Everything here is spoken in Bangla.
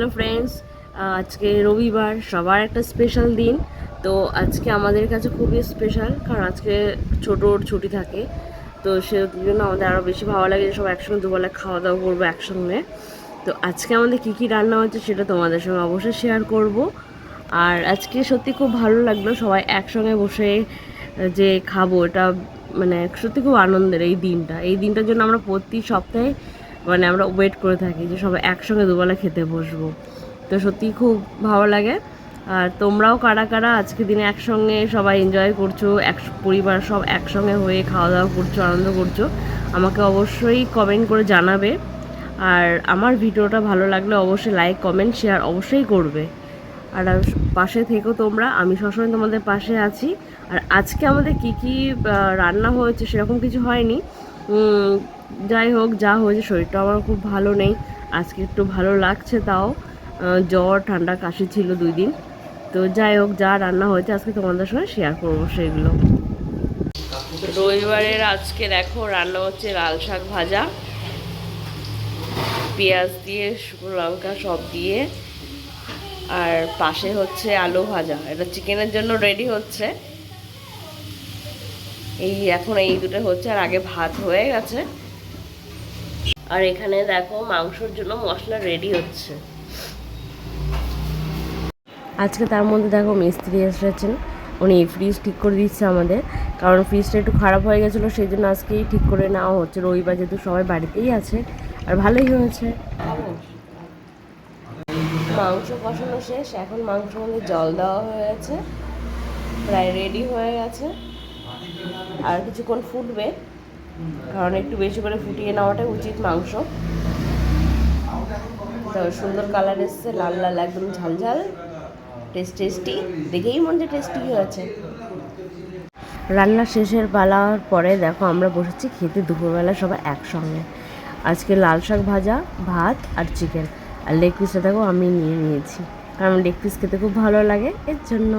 হ্যালো ফ্রেন্ডস আজকে রবিবার, সবার একটা স্পেশাল দিন। তো আজকে আমাদের কাছে খুবই স্পেশাল কারণ আজকে ছোটোর ছুটি থাকে। তো সেই জন্য আমাদের আরও বেশি ভালো লাগে যে সব একসঙ্গে দুবেলা খাওয়া দাওয়া করব একসঙ্গে। তো আজকে আমাদের কী কী রান্না হচ্ছে সেটা তোমাদের সঙ্গে অবশ্যই শেয়ার করব। আর আজকে সত্যি খুব ভালো লাগল সবাই একসঙ্গে বসে যে খাব, এটা মানে সত্যি খুব আনন্দের এই দিনটা। এই দিনটার জন্য আমরা প্রতি সপ্তাহে মানে আমরা ওয়েট করে থাকি যে সবাই একসঙ্গে দুবেলা খেতে বসবো। তো সত্যি খুব ভালো লাগে। আর তোমরাও কারা কারা আজকে দিনে একসঙ্গে সবাই এনজয় করছ, এক পরিবার সব একসঙ্গে হয়ে খাওয়া দাওয়া করছ, আনন্দ করছ, আমাকে অবশ্যই কমেন্ট করে জানাবে। আর আমার ভিডিওটা ভালো লাগলে অবশ্যই লাইক কমেন্ট শেয়ার অবশ্যই করবে। আর পাশে থেকো তোমরা, আমি সবসময় তোমাদের পাশে আছি। আর আজকে আমাদের কি কি রান্না হয়েছে সেরকম কিছু হয়নি। যাই হোক, যা হয়েছে, শরীরটা আমার খুব ভালো নেই। আজকে একটু ভালো লাগছে তাও। জ্বর, ঠান্ডা, কাশি ছিল দুই দিন। তো যাই হোক, যা রান্না হয়েছে আজকে তোমাদের সঙ্গে শেয়ার করব সেগুলো রবিবারের আজকে দেখো, রান্না হচ্ছে লাল শাক ভাজা। পেঁয়াজ দিয়ে, শুকনো লঙ্কা সব দিয়ে। আর পাশে হচ্ছে আলু ভাজা। এটা চিকেনের জন্য রেডি হচ্ছে। এই এখন এই দুটো হচ্ছে আর আগে ভাত হয়ে গেছে। আর এখানে দেখো মাংসর জন্য মশলা রেডি হচ্ছে। আজকে তার মধ্যে দেখো মিস্ত্রি এসেছেন। উনি ফ্রিজ ঠিক করে দিচ্ছে আমাদের। কারণ ফ্রিজটা একটু খারাপ হয়ে গেছিল সেই জন্য আজকেই ঠিক করে নেওয়া হচ্ছে। রবিবার যেহেতু সবাই বাড়িতেই আছে আর ভালোই হয়েছে। মাংস কষানো শেষ এখন মাংস মধ্যে জল দেওয়া হয়ে গেছে প্রায় রেডি হয়ে গেছে। আর কিছুক্ষণ ফুটবে, কারণ একটু বেশি করে ফুটিয়ে নেওয়াটাই উচিত মাংস। তো সুন্দর কালার এসছে, লাল লাল একদম ঝাল ঝাল, টেস্ট টেস্টি। দেখেই মনে হচ্ছে টেস্টি হয়েছে রান্না শেষের পালার পরে দেখো আমরা বসেছি খেতে দুপুরবেলা সবাই একসঙ্গে। আজকে লাল শাক ভাজা, ভাত আর চিকেন আর লেগ পিসটা দেখো আমি নিয়ে নিয়েছি। কারণ লেগ পিস খেতে খুব ভালো লাগে, এর জন্য।